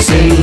say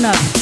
enough.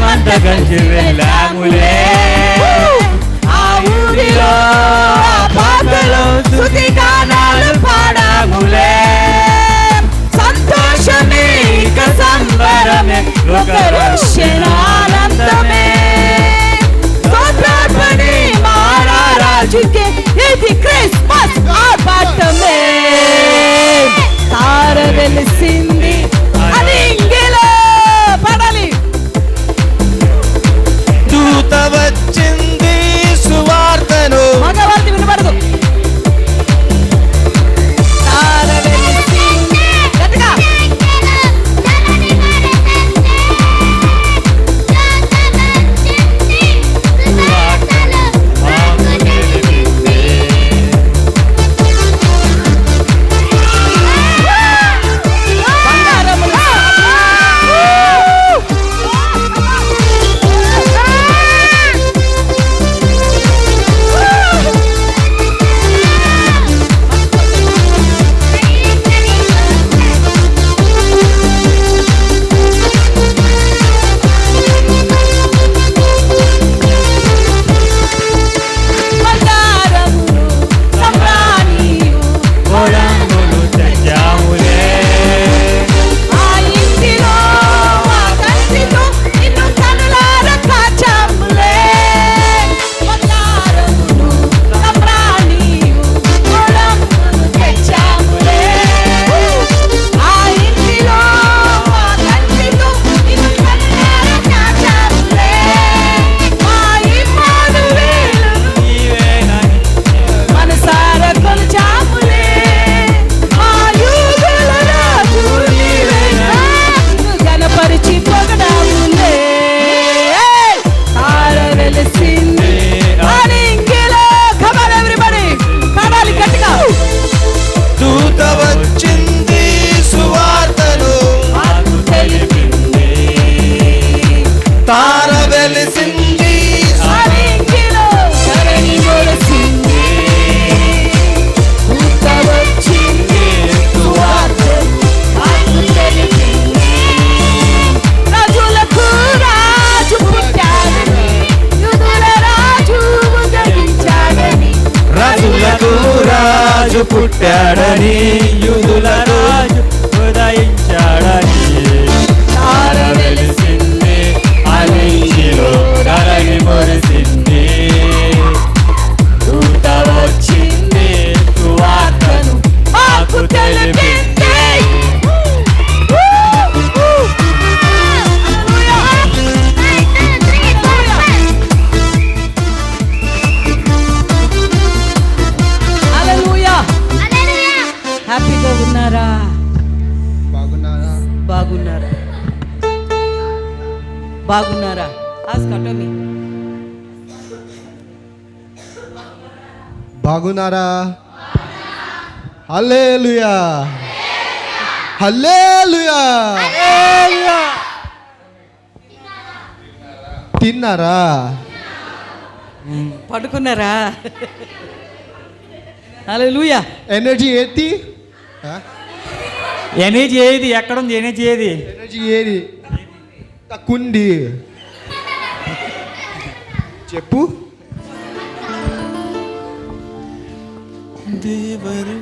మనమంతా కలిసి వెళ్ళాములే ఆ ఊరిలో పాటలో స్థుతి గానాలు పాడాములే. సంతోషమే ఇక సంబరమే. ఒకరు వెలసింది రాజు పుట్టాడని యుధుల రాజు ఉదయించాడని. రాజులకు బాగున్నారా? ఆస్కటోమి బాగున్నారా? హల్లేలుయా. హల్లేలుయా. తిన్నారా? పడుకున్నారా? హల్లెలూయా. ఎనర్జీ ఏది? ఎనర్జీ ఏది? ఎక్కడ ఉంది? ఎనర్జీ ఏది? ఎనర్జీ ఏది? కుంది చెప్పు దేవరు